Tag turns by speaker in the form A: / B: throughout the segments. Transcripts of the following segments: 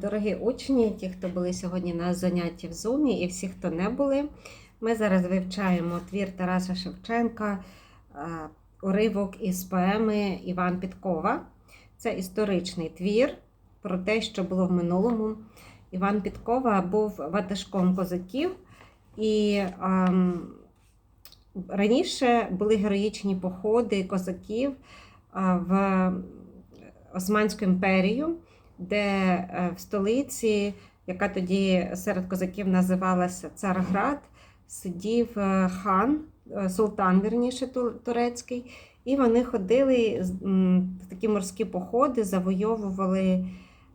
A: Дорогі учні, ті, хто були сьогодні на занятті в Зумі, і всі, хто не були, ми зараз вивчаємо твір Тараса Шевченка, е, уривок із поеми Іван Підкова. Це історичний твір про те, що було в минулому. Іван Підкова був ватажком козаків, і ем, раніше були героїчні походи козаків е, в Османську імперію де е, в столиці, яка тоді серед козаків називалася Царград, сидів е, хан, е, султан, вірніше, турецький, і вони ходили в такі морські походи, завойовували,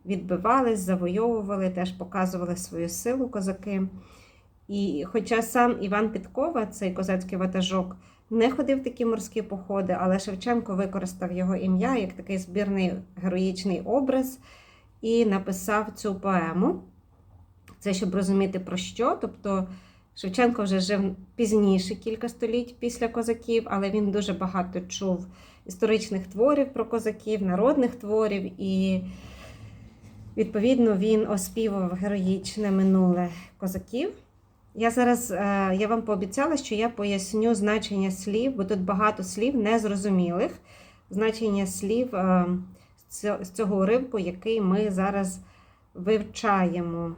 A: відбивались, завойовували, теж показували свою силу козаки. І хоча сам Іван Підкова, цей козацький ватажок, не ходив в такі морські походи, але Шевченко використав його ім'я як такий збірний героїчний образ і написав цю поему. Це щоб розуміти про що. Тобто Шевченко вже жив пізніше, кілька століть після козаків, але він дуже багато чув історичних творів про козаків, народних творів, і відповідно він оспівував героїчне минуле козаків. Я зараз е, я вам пообіцяла, що я поясню значення слів, бо тут багато слів незрозумілих. Значення слів е, з цього- з уривку, який ми зараз вивчаємо.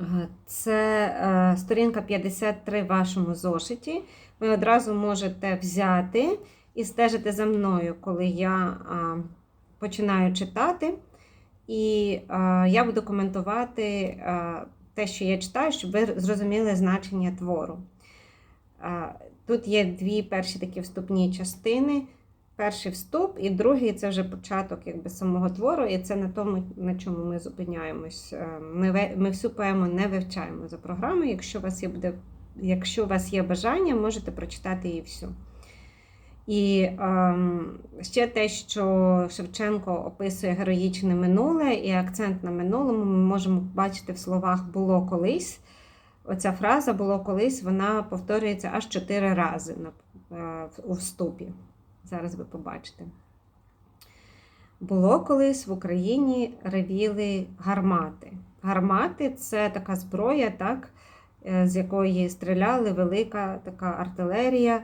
A: Е, Це е, сторінка 53 в вашому зошиті. Ви одразу можете взяти і стежити за мною, коли я е, починаю читати. І я буду коментувати те, що я читаю, щоб ви зрозуміли значення твору. Тут є дві перші такі вступні частини. Перший вступ, і другий це вже початок якби, самого твору, і це на тому, на чому ми зупиняємось. Е, Ми, ми всю поему не вивчаємо за програмою. Якщо у вас є, буде, якщо у вас є бажання, можете прочитати її всю. І ем, ще те, що Шевченко описує героїчне минуле і акцент на минулому, ми можемо бачити в словах було колись. Оця фраза було колись, вона повторюється аж чотири рази на, е, у вступі. Зараз ви побачите. Було колись в Україні ревіли гармати. Гармати це така зброя, так, е, з якої стріляли велика така артилерія.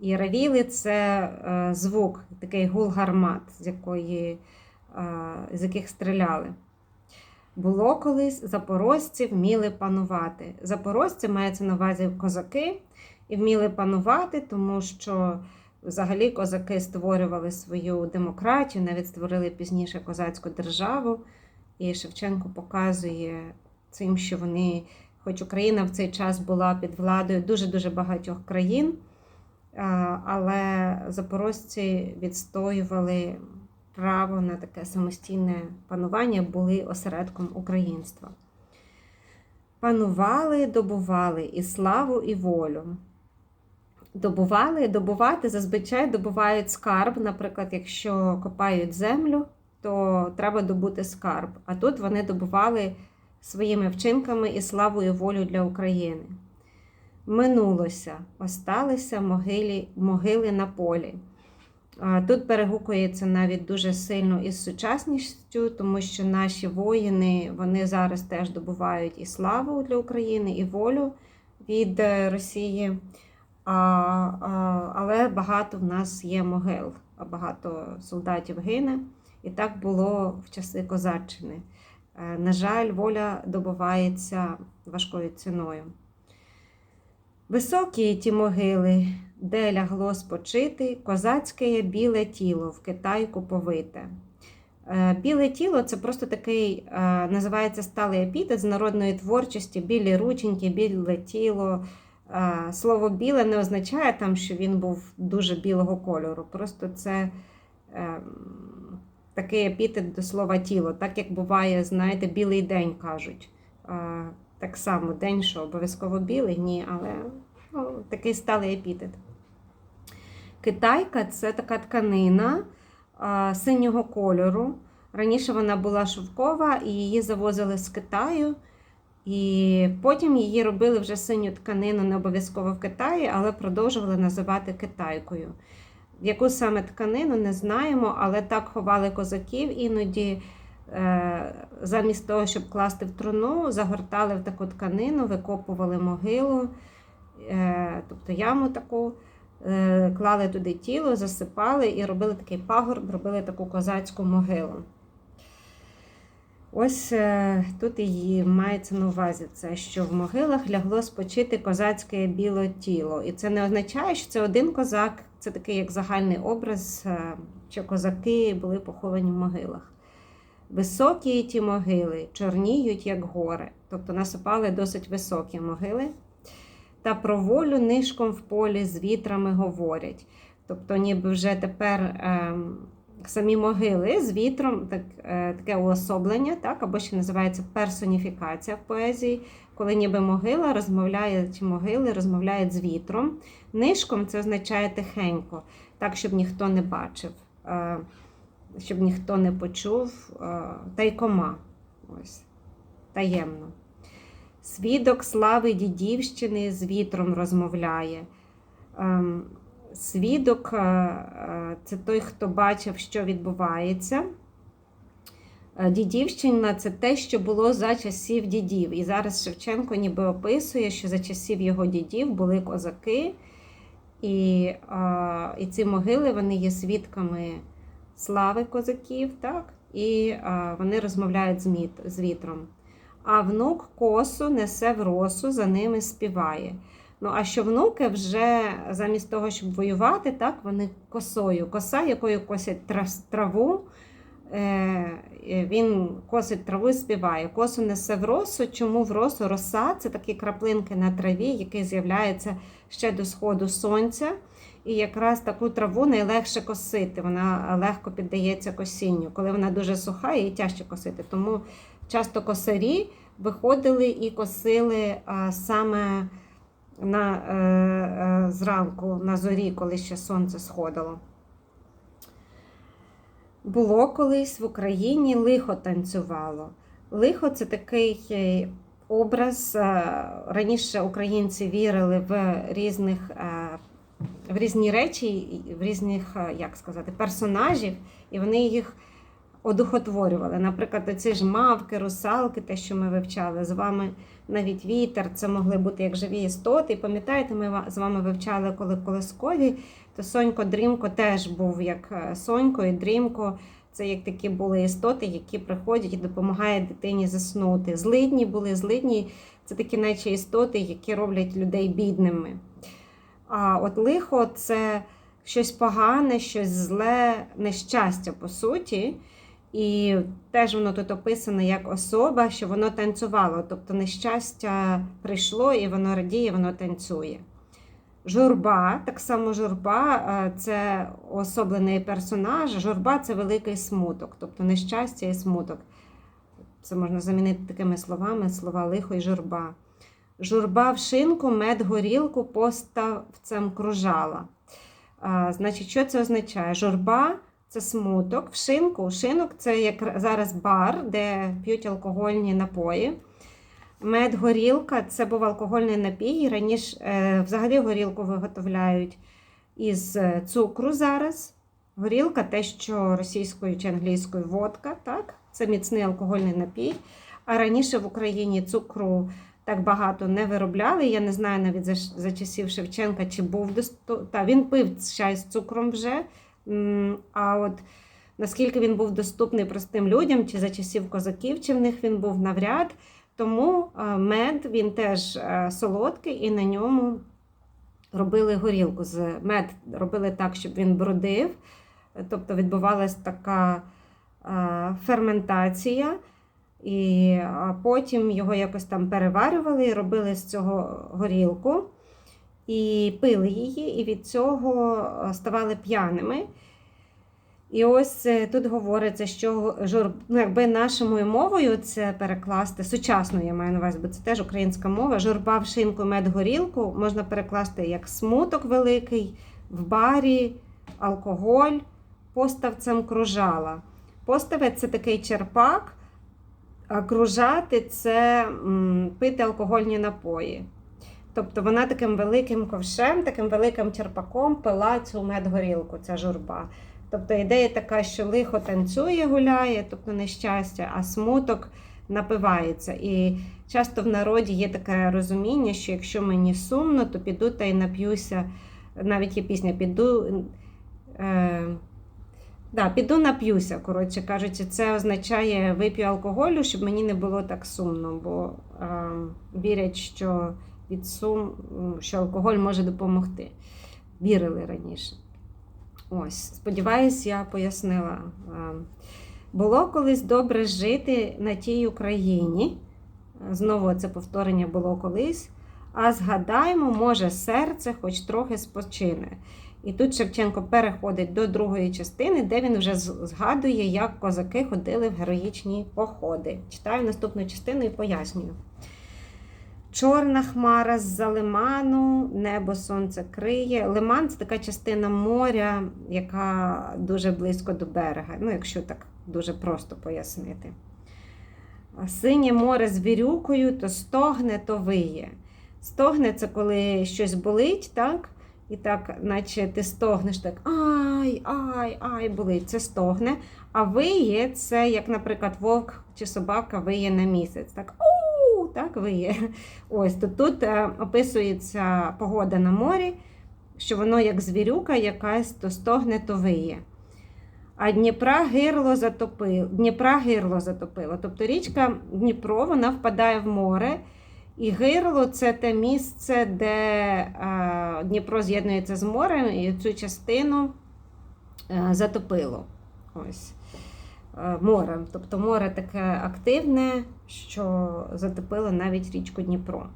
A: І ревіли це е, звук, такий гул гармат, з, якої, е, з яких стріляли. Було колись запорожці вміли панувати. Запорожці мається на увазі козаки і вміли панувати, тому що взагалі козаки створювали свою демократію, навіть створили пізніше козацьку державу. І Шевченко показує цим, що вони, хоч Україна в цей час була під владою дуже-дуже багатьох країн, але запорожці відстоювали право на таке самостійне панування, були осередком українства. Панували, добували і славу, і волю. Добували, добувати зазвичай добувають скарб. Наприклад, якщо копають землю, то треба добути скарб. А тут вони добували своїми вчинками і славу, і волю для України. Минулося, осталися могилі, могили на полі. Тут перегукується навіть дуже сильно із сучасністю, тому що наші воїни вони зараз теж добувають і славу для України, і волю від е, Росії. А, а, але багато в нас є могил, багато солдатів гине. І так було в часи козаччини. Е, На жаль, воля добувається важкою ціною. Високі ті могили, де лягло спочити, козацьке біле тіло в Китайку повите. Е, Біле тіло це просто такий, е, називається сталий епітет з народної творчості, білі рученьки, біле тіло. Е, Слово біле не означає там, що він був дуже білого кольору. Просто це е, такий епітет до слова тіло, так як буває, знаєте, білий день кажуть. Е, Так само день, що обов'язково білий, ні, але ну, такий сталий епітет. Китайка це така тканина а, синього кольору. Раніше вона була шовкова і її завозили з Китаю. І потім її робили вже синю тканину не обов'язково в Китаї, але продовжували називати китайкою. Яку саме тканину не знаємо, але так ховали козаків іноді е, замість того, щоб класти в труну, загортали в таку тканину, викопували могилу, е, тобто яму таку, е, клали туди тіло, засипали і робили такий пагорб, робили таку козацьку могилу. Ось е, тут і мається на увазі це, що в могилах лягло спочити козацьке біле тіло. І це не означає, що це один козак, це такий як загальний образ, е, що козаки були поховані в могилах. Високі ті могили чорніють, як гори, тобто насипали досить високі могили. Та про волю нишком в полі з вітрами говорять. Тобто, ніби вже тепер ем, самі могили з вітром, так, е, таке уособлення, так, або ще називається персоніфікація в поезії, коли ніби могила розмовляє, чи могили розмовляють з вітром. Нишком це означає тихенько, так, щоб ніхто не бачив, е, щоб ніхто не почув, е, тайкома. Ось, таємно. Свідок слави дідівщини з вітром розмовляє. Свідок е, е, це той, хто бачив, що відбувається. Е, Дідівщина це те, що було за часів дідів. І зараз Шевченко ніби описує, що за часів його дідів були козаки, і, і ці могили вони є свідками слави козаків, так? і вони розмовляють з вітром. А внук косу несе в росу, за ними співає. Ну, а що внуки вже замість того, щоб воювати, так, вони косою. Коса, якою косять траву, е, він косить траву і співає. Косу несе в росу. Чому в росу? Роса це такі краплинки на траві, які з'являються ще до сходу сонця. І якраз таку траву найлегше косити. Вона легко піддається косінню. Коли вона дуже суха, її тяжче косити. Тому часто косарі виходили і косили саме на, е, е, зранку на зорі, коли ще сонце сходило. Було колись в Україні лихо танцювало. Лихо це такий е, образ. е, Раніше українці вірили в різних е, в різні речі, в різних, як сказати, персонажів, і вони їх одухотворювали. Наприклад, ці ж мавки, русалки, те, що ми вивчали з вами навіть вітер, це могли бути як живі істоти. І пам'ятаєте, ми з вами вивчали, коли колискові, то Сонько Дрімко теж був як е, Сонько і Дрімко. Це як такі були істоти, які приходять і допомагають дитині заснути. Злидні були злидні, це такі, наче істоти, які роблять людей бідними. А от лихо це щось погане, щось зле, нещастя, по суті. І теж воно тут описане як особа, що воно танцювало. Тобто нещастя прийшло і воно радіє, воно танцює. Журба, так само журба е, це особлений персонаж. Журба це великий смуток, тобто нещастя і смуток. Це можна замінити такими словами: слова лихо і журба. Журба в шинку, мед горілку поставцем кружала. А, значить, що це означає? Журба це смуток. В шинку. Шинок це як зараз бар, де п'ють алкогольні напої. Мед горілка це був алкогольний напій. Раніше е, взагалі горілку виготовляють із е, цукру зараз. Горілка те, що російською чи англійською водка, так? це міцний алкогольний напій. А раніше в Україні цукру так багато не виробляли. Я не знаю навіть за, за часів Шевченка, чи був. Та, він пив чай з цукром вже. А от наскільки він був доступний простим людям, чи за часів козаків, чи в них він був навряд. Тому е, мед він теж е, солодкий, і на ньому робили горілку. З мед робили так, щоб він бродив. Тобто відбувалася така е, ферментація, і потім його якось там переварювали і робили з цього горілку, і пили її, і від цього е, ставали п'яними. І ось е, тут говориться, що жур... ну, якби нашою мовою це перекласти, сучасною я маю на увазі, бо це теж українська мова. Журба в шинку мед горілку можна перекласти як смуток великий, в барі, алкоголь, поставцем кружала. Поставець це такий черпак, а кружати це пити алкогольні напої. Тобто вона таким великим ковшем, таким великим черпаком пила цю медгорілку, ця журба. Тобто ідея така, що лихо танцює, гуляє, тобто нещастя, а смуток напивається. І часто в народі є таке розуміння, що якщо мені сумно, то піду та й нап'юся. Навіть є пісня піду. Е, да, піду нап'юся, коротше кажучи, це означає вип'ю алкоголю, щоб мені не було так сумно, бо е, вірять, що від сум, що алкоголь може допомогти. Вірили раніше. Ось, сподіваюсь, я пояснила. Було колись добре жити на тій Україні. Знову це повторення було колись. А згадаймо, може, серце хоч трохи спочине. І тут Шевченко переходить до другої частини, де він вже згадує, як козаки ходили в героїчні походи. Читаю наступну частину і пояснюю. Чорна хмара з-за лиману, небо сонце криє. Лиман це така частина моря, яка дуже близько до берега. Ну, якщо так дуже просто пояснити. Синє море з вірюкою, то стогне, то виє. Стогне це коли щось болить, так? І так, наче ти стогнеш так ай, ай, ай, болить. Це стогне. А виє це, як, наприклад, вовк чи собака виє на місяць. Так, так виє. Ось то тут е, описується погода на морі, що воно як звірюка якась то стогне, то виє. А Дніпра гирло затопило. Дніпра гирло затопило. Тобто річка Дніпро вона впадає в море. І гирло це те місце, де е, Дніпро з'єднується з морем, і цю частину е, затопило. Ось. Морем. Тобто море таке активне, що затопило навіть річку Дніпро.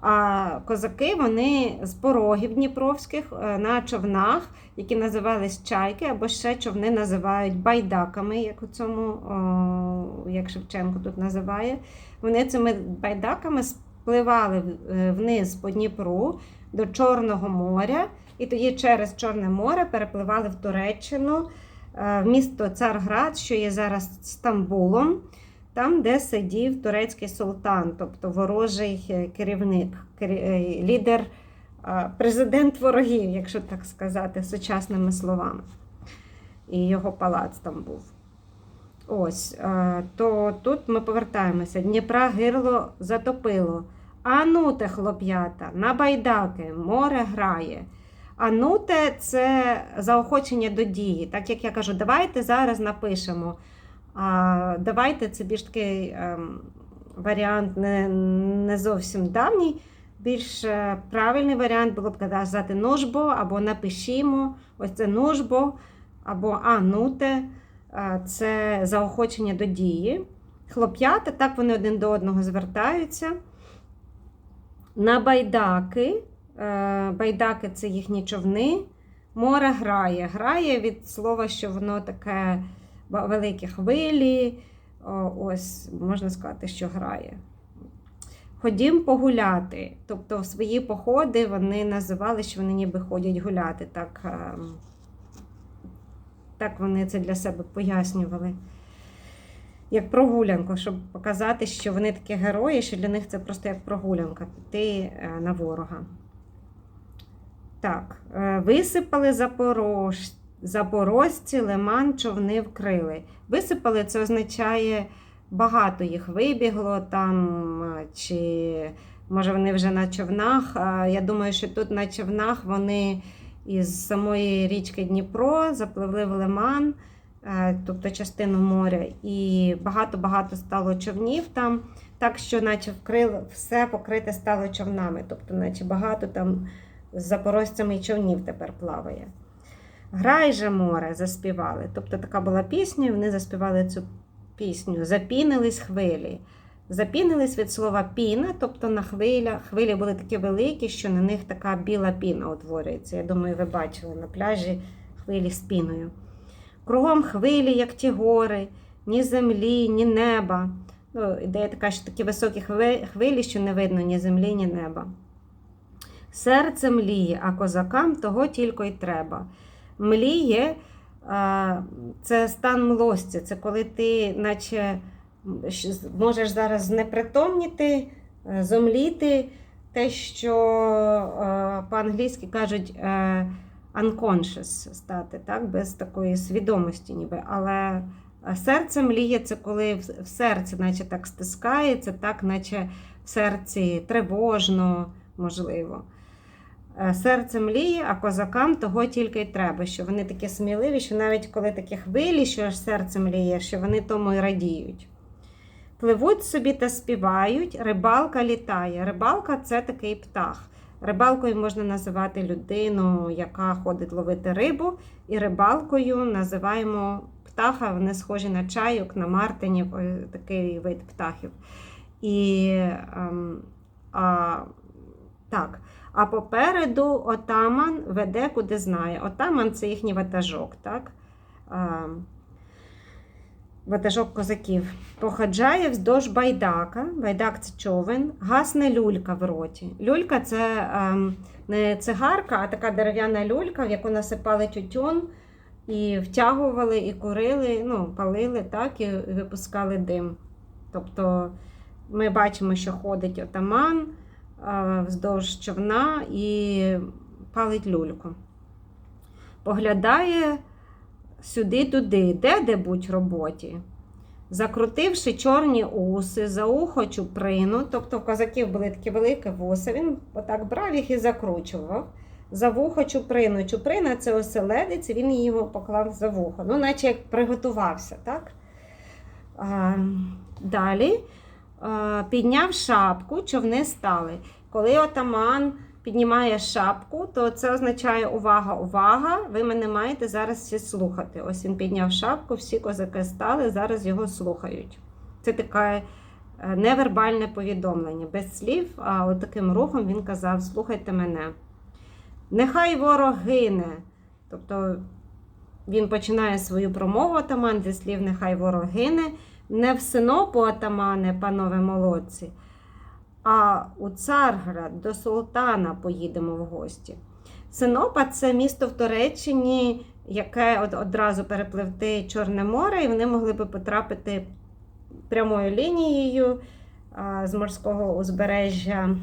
A: А козаки вони з порогів Дніпровських е, на човнах, які називались чайки, або ще човни називають байдаками, як у цьому, як Шевченко тут називає. Вони цими байдаками спливали е, вниз по Дніпру до Чорного моря, і тоді через Чорне море перепливали в Туреччину, е, в місто Царград, що є зараз Стамбулом, там, де сидів турецький султан, тобто ворожий е, керівник, е, лідер, президент ворогів, якщо так сказати, сучасними словами. І його палац там був. Ось, е, то тут ми повертаємося. Дніпра гирло затопило. Ануте, хлоп'ята, на байдаки, море грає. Ануте це заохочення до дії. Так як я кажу, давайте зараз напишемо. А, давайте це більш такий ем, варіант не, не зовсім давній. Більш е, правильний варіант було б казати нужбо або напишімо. Ось це нужбо або ануте. Е, це заохочення до дії. Хлоп'ята, так вони один до одного звертаються. На байдаки. Е, Байдаки це їхні човни. Море грає. Грає від слова, що воно таке великі хвилі. Ось, можна сказати, що грає. Ходім погуляти. Тобто свої походи вони називали, що вони ніби ходять гуляти. Так, ем, так вони це для себе пояснювали. Як прогулянку, щоб показати, що вони такі герої, що для них це просто як прогулянка піти е, на ворога. Так, е, висипали Запорож... запорожці, лиман, човни вкрили. Висипали це означає багато їх вибігло там, е, чи може вони вже на човнах. Я думаю, що тут на човнах вони із самої річки Дніпро запливли в лиман, е, тобто частину моря, і багато-багато стало човнів там, так що, наче вкрило, все покрите стало човнами, тобто, наче багато там з запорожцями і човнів тепер плаває. Грай же море, заспівали. Тобто така була пісня, і вони заспівали цю пісню. Запінились хвилі. Запінились від слова піна, тобто на хвилях. Хвилі були такі великі, що на них така біла піна утворюється. Я думаю, ви бачили на пляжі хвилі з піною. Кругом хвилі, як ті гори, ні землі, ні неба. Ну, ідея така, що такі високі хвилі, що не видно ні землі, ні неба. Серце мліє, а козакам того тільки й треба. Мліє це стан млості, це коли ти, наче можеш зараз знепритомніти, е, зомліти те, що е, по-англійськи кажуть е, unconscious стати, так, без такої свідомості, ніби. Але серце мліє це коли в серці, наче так стискається, так, наче в серці тривожно, можливо. Е, Серце мліє, а козакам того тільки й треба, що вони такі сміливі, що навіть коли такі хвилі, що аж серце мліє, що вони тому й радіють. Пливуть собі та співають, рибалка літає. Рибалка це такий птах. Рибалкою можна називати людину, яка ходить ловити рибу, і рибалкою називаємо птаха, вони схожі на чайок, на мартинів, такий вид птахів. І ем, а, так. А попереду отаман веде, куди знає. Отаман це їхній ватажок, так? Ватажок козаків. Походжає вздовж байдака. Байдак це човен, гасне люлька в роті. Люлька це ем, не цигарка, а така дерев'яна люлька, в яку насипали тютюн і втягували, і курили, ну, палили, так, і випускали дим. Тобто ми бачимо, що ходить отаман вздовж човна і палить люльку. Поглядає сюди-туди, де де будь роботі. Закрутивши чорні уси, за ухо чуприну, тобто в козаків були такі великі вуси, він отак брав їх і закручував. За вухо чуприну. Чуприна це оселедець, він її поклав за вухо. Ну, наче як приготувався, так? А, далі підняв шапку, човни стали. Коли отаман піднімає шапку, то це означає увага, увага. Ви мене маєте зараз всі слухати. Ось він підняв шапку, всі козаки стали, зараз його слухають. Це таке е, невербальне повідомлення. Без слів, а от таким рухом він казав: слухайте мене. Нехай ворог гине. Тобто він починає свою промову атаман зі слів Нехай ворог гине. Не в синопу атамане, панове молодці, а у Царград до султана поїдемо в гості. Синопа це місто в Туреччині, яке от одразу перепливти Чорне море, і вони могли би потрапити прямою лінією з морського узбережжя.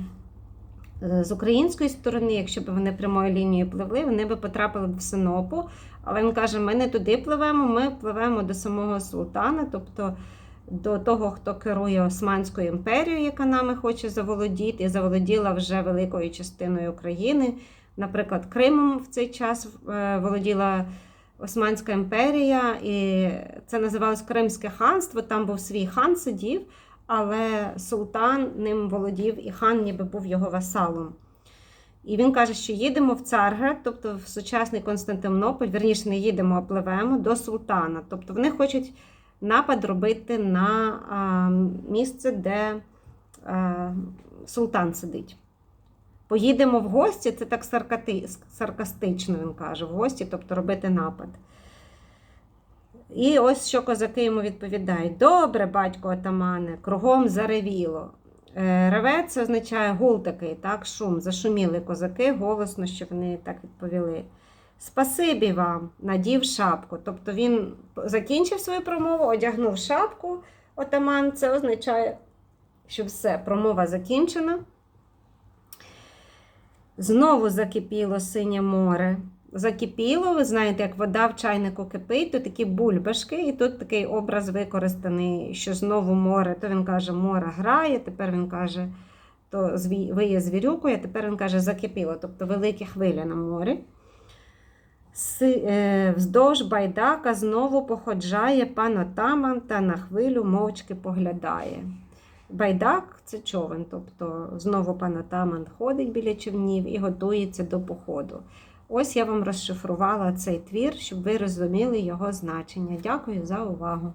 A: е, З української сторони, якщо б вони прямою лінією пливли, вони б потрапили в Синопу. Але він каже: ми не туди пливемо, ми пливемо до самого султана, тобто до того, хто керує Османською імперією, яка нами хоче заволодіти, і заволоділа вже великою частиною України. Наприклад, Кримом в цей час е, володіла Османська імперія, і це називалось Кримське ханство. Там був свій хан сидів, але султан ним володів, і хан ніби був його васалом. І він каже, що їдемо в Царград, тобто в сучасний Константинополь, верніше не їдемо, а пливемо до султана. Тобто вони хочуть напад робити на а, місце, де а, султан сидить. Поїдемо в гості, це так саркастично він каже, в гості, тобто робити напад. І ось що козаки йому відповідають: Добре, батько отамане, кругом заревіло. Е, Реве це означає гул такий, так, шум. Зашуміли козаки голосно, що вони так відповіли. Спасибі вам, надів шапку. Тобто він закінчив свою промову, одягнув шапку. Отаман, це означає, що все, промова закінчена. Знову закипіло синє море. Закипіло, ви знаєте, як вода в чайнику кипить, то такі бульбашки, і тут такий образ використаний, що знову море. То він каже, море грає, тепер він каже, то виє звірюкою, а тепер він каже, закипіло, тобто великі хвилі на морі. Е, Вздовж байдака знову походжає пан отаман та на хвилю мовчки поглядає. Байдак це човен, тобто знову пан отаман ходить біля човнів і готується до походу. Ось я вам розшифрувала цей твір, щоб ви розуміли його значення. Дякую за увагу.